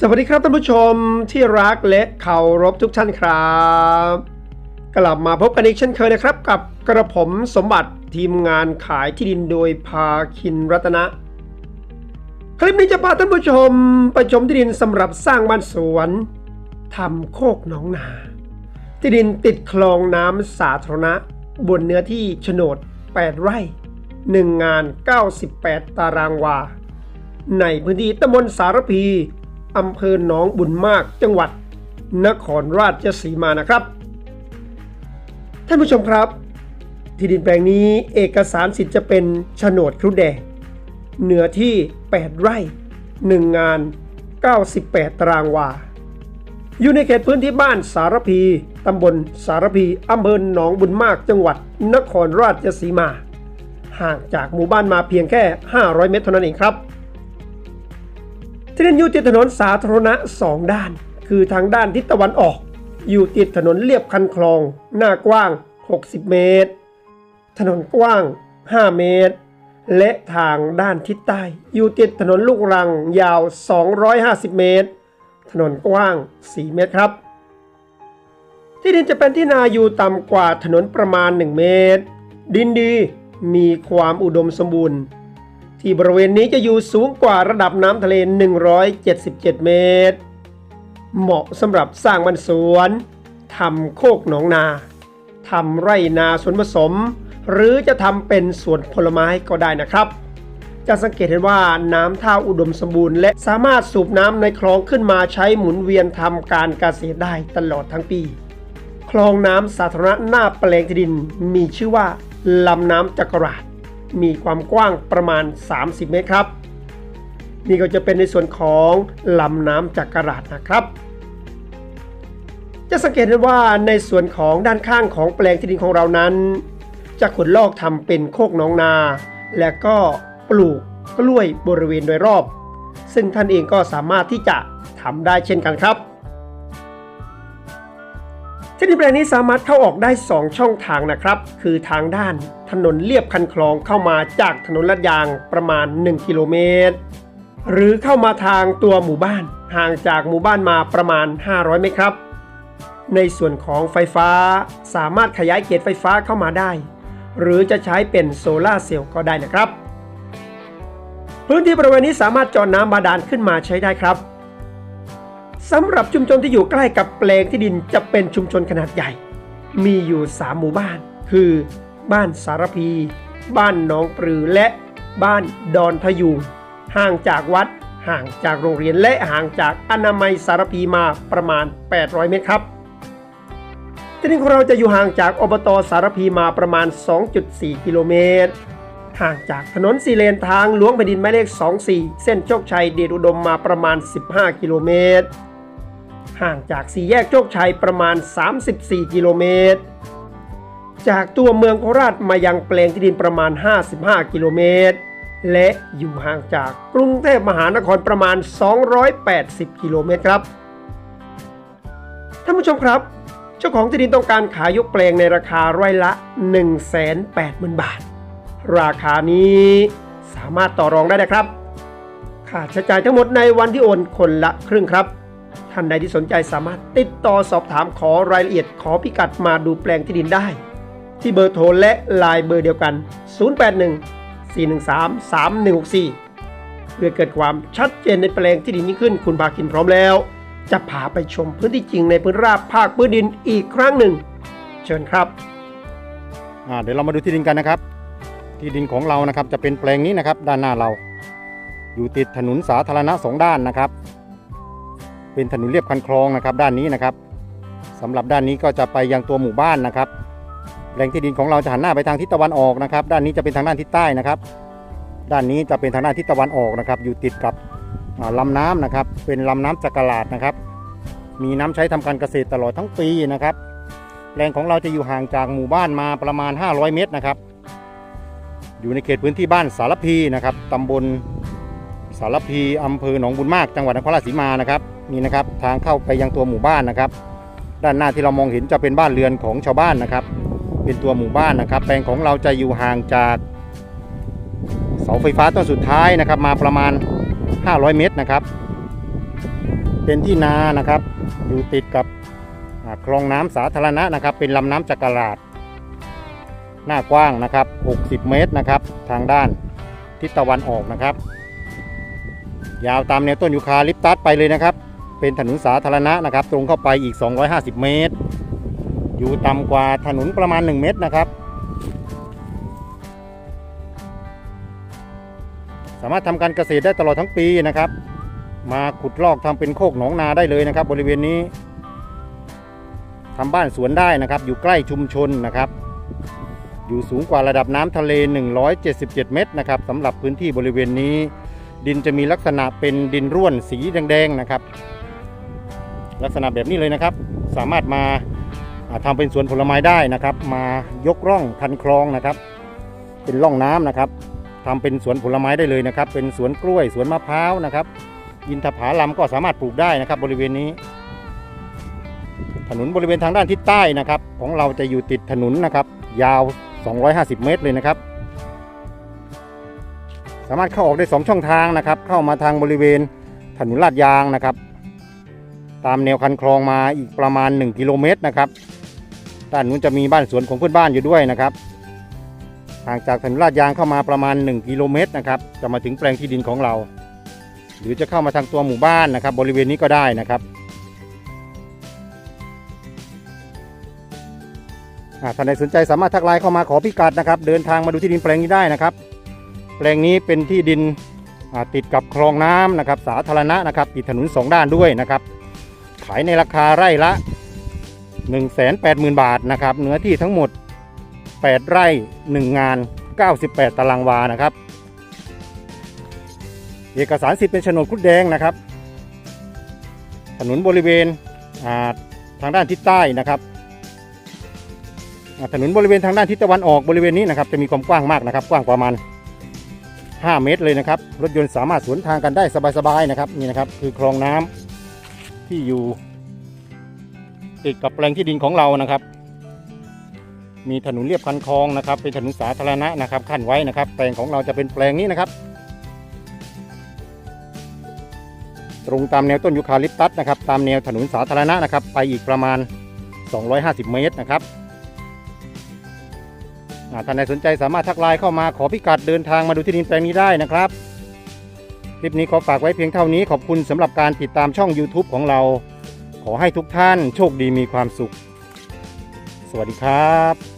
สวัสดีครับท่านผู้ชมที่รักและเคารพทุกท่านครับ กลับมาพบกันอีกเช่นเคยนะครับ กับกระผมสมบัติทีมงานขายที่ดินโดยพาคินรัตนะ คลิปนี้จะพาท่านผู้ชมไปชมที่ดินสำหรับสร้างบ้านสวนทำโคกหนองนา ที่ดินติดคลองน้ำสาธารณะบนเนื้อที่โฉนด 8 ไร่ 1 งาน 98 ตารางวา ในพื้นที่ตำบลสารพี อำเภอหนองบุญมากจังหวัด นครราชสีมานะครับ ท่านผู้ชมครับ ที่ดินแปลงนี้เอกสารสิทธิ์จะเป็นโฉนดครุแดงเหนือที่ 8 ไร่ 1 งาน 98 ตารางวา อยู่ในเขตพื้นที่บ้านสารพี ตำบลสารพีอำเภอหนองบุญมากจังหวัด นครราชสีมา ห่างจากหมู่บ้านมาเพียงแค่ 500 เมตรเท่านั้นเองครับ ที่ดินอยู่ติดถนนสาธารณะสองด้าน คือทางด้านทิศตะวันออก อยู่ติดถนนเลียบคันคลอง หน้ากว้าง 60 เมตร ถนนกว้าง 5 เมตร และทางด้านทิศใต้ อยู่ติดถนนลูกรังยาว 250 เมตร ถนนกว้าง 4 เมตรครับ ที่ดินจะเป็นที่นาอยู่ต่ำกว่าถนนประมาณ 1 เมตร ดินดีมีความอุดมสมบูรณ์ ที่บริเวณนี้จะอยู่สูงกว่าระดับน้ำทะเล 177 เมตร เหมาะสำหรับสร้างบ้านสวนทำโคกหนองนาทำไร่นาสวนผสม หรือจะทำเป็นสวนผลไม้ก็ได้นะครับ จะสังเกตเห็นว่าน้ำท่าอุดมสมบูรณ์ และสามารถสูบน้ำในคลองขึ้นมาใช้หมุนเวียนทำการเกษตรได้ตลอดทั้งปี คลองน้ำสาธารณะหน้าแปลงที่ดินมีชื่อว่าลำน้ำจักราช มีความกว้างประมาณ 30 เมตรครับ นี่ก็จะเป็นในส่วนของลำน้ำจักราชนะครับ จะสังเกตได้ว่าในส่วนของด้านข้างของแปลงที่ดินของเรานั้น จะขุดลอกทำเป็นโคกหนองนา และก็ปลูกกล้วยบริเวณโดยรอบ ซึ่งท่านเองก็สามารถที่จะทำได้เช่นกันครับ ที่ดินแปลงนี้สามารถเข้าออกได้ 2 ช่องทางนะครับ คือทางด้านถนนเลียบคันคลองเข้ามาจากถนนลาดยางประมาณ 1 กิโลเมตร หรือเข้ามาทางตัวหมู่บ้าน ห่างจากหมู่บ้านมาประมาณ 500 เมตรครับ ในส่วนของไฟฟ้าสามารถขยายเขตไฟฟ้าเข้ามาได้ หรือจะใช้เป็นโซลาเซลล์ก็ได้นะครับ พื้นที่บริเวณนี้สามารถจาะน้ำบาดาลขึ้นมาใช้ได้ครับ สำหรับชุมชนที่อยู่ใกล้กับแปลงที่ดินจะเป็นชุมชนขนาดใหญ่ มีอยู่ 3 หมู่บ้าน คือ บ้านสารพี บ้านหนองปรือและบ้านดอนพยูงห่างจากวัด ห่างจากโรงเรียนและห่างจากอนามัยสารพีมาประมาณ 800 เมตรครับที่ดินของเราจะอยู่ห่างจากอบตสารพีมาประมาณ 2.4 กิโลเมตร ห่างจากถนนสีเลนทางหลวงแผ่นดินหมายเลข 24 เส้นโชคชัยเดชอุดมมาประมาณ 15 กิโลเมตร ห่างจากสี่แยกโชคชัยประมาณ 34 กิโลเมตร จากตัวเมืองโคราชมายังแปลงที่ดินประมาณ 55 กิโลเมตร และอยู่ห่างจากกรุงเทพมหานครประมาณ 280 กิโลเมตรครับ ท่านผู้ชมครับ เจ้าของที่ดินต้องการขายยกแปลงในราคาไร่ละ 180,000 บาท ราคานี้สามารถต่อรองได้นะครับ ค่าใช้จ่ายทั้งหมดในวันที่โอนคนละครึ่งครับ ท่านใดที่สนใจสามารถติดต่อสอบถามขอรายละเอียดขอพิกัดมาดูแปลงที่ดินได้ ที่เบอร์โทรและไลน์เบอร์เดียวกัน 081 413 3164 เพื่อเกิดความชัดเจนในแปลงที่ดินนี้ขึ้น คุณพาคินพร้อมแล้ว จะพาไปชมพื้นที่จริงในพื้นราบภาคพื้นดินอีกครั้งหนึ่ง เชิญครับเดี๋ยวเรามาดูที่ดินกันนะครับ ที่ดินของเรานะครับจะเป็นแปลงนี้นะครับ ด้านหน้าเรา อยู่ติดถนนสาธารณะสองด้านนะครับ เป็นถนนเรียบคันคลองนะครับด้านนี้นะครับสำหรับด้านนี้ก็จะไปยังตัวหมู่บ้านนะครับแปลงที่ดินของเราจะหันหน้าไปทางทิศตะวันออกนะครับ ด้านนี้จะเป็นทางด้านทิศใต้นะครับ ด้านนี้จะเป็นทางด้านทิศตะวันออกนะครับ อยู่ติดกับอ่าลำน้ำนะครับ เป็นลำน้ำจักราดนะครับ มีน้ำใช้ทำการเกษตรตลอดทั้งปีนะครับแปลงของเราจะอยู่ห่างจากหมู่บ้านมาประมาณ 500 เมตรนะครับ อยู่ในเขตพื้นที่บ้านสารพีนะครับตำบลสารพีอำเภอหนองบุญมากจังหวัดนครราชสีมานะครับ นี่นะครับทางเข้าไปยังตัวหมู่บ้านนะครับ ด้านหน้าที่เรามองเห็นจะเป็นบ้านเรือนของชาวบ้านนะครับ เป็นตัวหมู่บ้านนะครับ แปลงของเราจะอยู่ห่างจากเสาไฟฟ้าต้นสุดท้ายนะครับ มาประมาณ 500 เมตรนะครับ เป็นที่นานะครับ อยู่ติดกับคลองน้ำสาธารณะนะครับ เป็นลำน้ำจักราด หน้ากว้างนะครับ 60 เมตรนะครับ ทางด้านทิศตะวันออกนะครับ ยาวตามแนวต้นยูคาลิปตัสไปเลยนะครับ เป็นถนนสาธารณะนะครับ ตรงเข้าไปอีก 250 เมตร อยู่ต่ำกว่าถนนประมาณ 1 เมตรนะครับ สามารถทำการเกษตรได้ตลอดทั้งปีนะครับ มาขุดลอกทำเป็นโคกหนองนาได้เลยนะครับ บริเวณนี้ทำบ้านสวนได้นะครับ อยู่ใกล้ชุมชนนะครับ อยู่สูงกว่าระดับน้ำทะเล 177 เมตรนะครับสำหรับพื้นที่บริเวณนี้ดินจะมีลักษณะเป็นดินร่วนสีแดงๆนะครับ ลักษณะแบบนี้เลยนะครับ สามารถมาอ่าทำเป็นสวนผลไม้ได้นะครับ มายกร่องคันคลองนะครับ เป็นร่องน้ำนะครับทำเป็นสวนผลไม้ได้เลยนะครับ เป็นสวนกล้วยสวนมะพร้าวนะครับอินทผลัมก็สามารถปลูกได้นะครับ บริเวณนี้ ถนนบริเวณทางด้านทิศใต้นะครับ ของเราจะอยู่ติดถนนนะครับ ยาว 250 เมตรเลยนะครับ สามารถเข้าออกได้ 2 ช่องทางนะครับ เข้ามาทางบริเวณถนนลาดยางนะครับ ตามแนวคันคลองมาอีกประมาณ 1 กิโลเมตรนะครับด้านนู้นจะมีบ้านสวนของเพื่อนบ้านอยู่ด้วยนะครับห่างจากถนนลาดยางเข้ามาประมาณ 1 กิโลเมตรนะครับจะมาถึงแปลงที่ดินของเรา หรือจะเข้ามาทางตัวหมู่บ้านนะครับ บริเวณนี้ก็ได้นะครับอ่าท่านใดสนใจสามารถทักไลน์เข้ามาขอพิกัดนะครับ เดินทางมาดูที่ดินแปลงนี้ได้นะครับ แปลงนี้เป็นที่ดินติดกับคลองน้ำนะครับ สาธารณะนะครับติดถนนสองด้านด้วยนะครับ ขายในราคาไร่ละ 180,000 บาทนะครับ เนื้อที่ทั้งหมด 8 ไร่ 1 งาน 98 ตารางวานะครับ เอกสารสิทธิ์เป็นโฉนดคุดแดงนะครับ ถนนบริเวณาทางด้านทิศใต้นะครับถนนบริเวณทางด้านทิศตะวันออกบริเวณนี้นะครับจะมีความกว้างมากนะครับ กว้างประมาณ 5 เมตรเลยนะครับ รถยนต์สามารถสวนทางกันได้สบายๆนะครับนี่นะครับ คือคลองน้ำ ที่อยู่ติดกับแปลงที่ดินของเรานะครับ มีถนนเรียบคันคลองนะครับ เป็นถนนสาธารณะนะครับขั้นไว้นะครับ แปลงของเราจะเป็นแปลงนี้นะครับ ตรงตามแนวต้นยูคาลิปตัสนะครับ ตามแนวถนนสาธารณะนะครับ ไปอีกประมาณ 250 เมตรนะครับอ่าท่านใดสนใจสามารถทักไลน์เข้ามาขอพิกัดเดินทางมาดูที่ดินแปลงนี้ได้นะครับ ลิปนี้ขอฝากไว้เพียงเท่านี้ขอบคุณสำหรับการติดตามช่อง YouTube ของเรา ขอให้ทุกท่านโชคดีมีความสุข สวัสดีครับ